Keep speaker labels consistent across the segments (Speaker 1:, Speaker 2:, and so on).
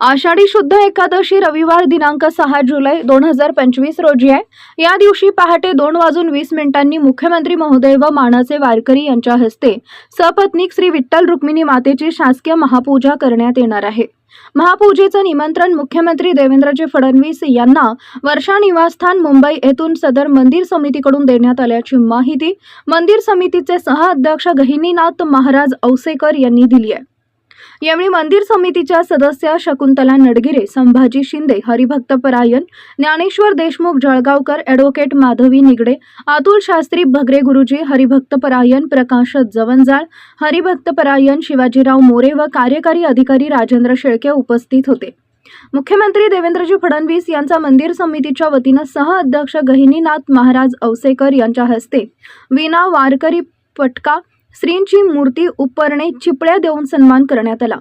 Speaker 1: आषाढी शुद्ध एकादशी रविवार दिनांक सहा जुलै दोन हजार पंचवीस रोजी आहे. या दिवशी पहाटे दोन वाजून वीस मिनिटांनी मुख्यमंत्री महोदय व मानाचे वारकरी यांच्या हस्ते सपत्नीक श्री विठ्ठल रुक्मिणी मातेची शासकीय महापूजा करण्यात येणार आहे. महापूजेचं निमंत्रण मुख्यमंत्री देवेंद्रजी फडणवीस यांना वर्षा निवासस्थान मुंबई येथून सदर मंदिर समितीकडून देण्यात आल्याची माहिती मंदिर समितीचे सहअध्यक्ष गहिनीनाथ महाराज औसेकर यांनी दिली आहे. यावेळी मंदिर समितीच्या सदस्य शकुंतला नडगिरे संभाजी शिंदे हरिभक्त परायण ज्ञानेश्वर देशमुख जळगावकर ॲडव्होकेट माधवी निगडे अतुल शास्त्री भगरे गुरुजी हरिभक्त परायण प्रकाश जवंजाळ हरिभक्त परायण शिवाजीराव मोरे व कार्यकारी अधिकारी राजेंद्र शेळके उपस्थित होते. मुख्यमंत्री देवेंद्रजी फडणवीस यांचा मंदिर समितीच्या वतीनं सहअध्यक्ष गहिनीनाथ महाराज औसेकर यांच्या हस्ते विना वारकरी पटका श्रींची मूर्ती उपरणे चिपळ्या देऊन सन्मान करण्यात आला.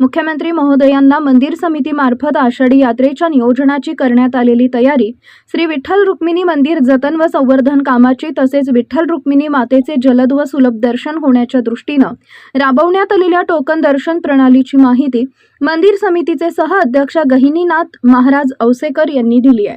Speaker 1: मुख्यमंत्री महोदयांना मंदिर समितीमार्फत आषाढी यात्रेच्या नियोजनाची करण्यात आलेली तयारी श्री विठ्ठल रुक्मिणी मंदिर जतन व संवर्धन कामाची तसेच विठ्ठल रुक्मिणी मातेचे जलद व सुलभ दर्शन होण्याच्या दृष्टीनं राबवण्यात आलेल्या टोकन दर्शन प्रणालीची माहिती मंदिर समितीचे सहअध्यक्ष गहिनीनाथ महाराज औसेकर यांनी दिली आहे.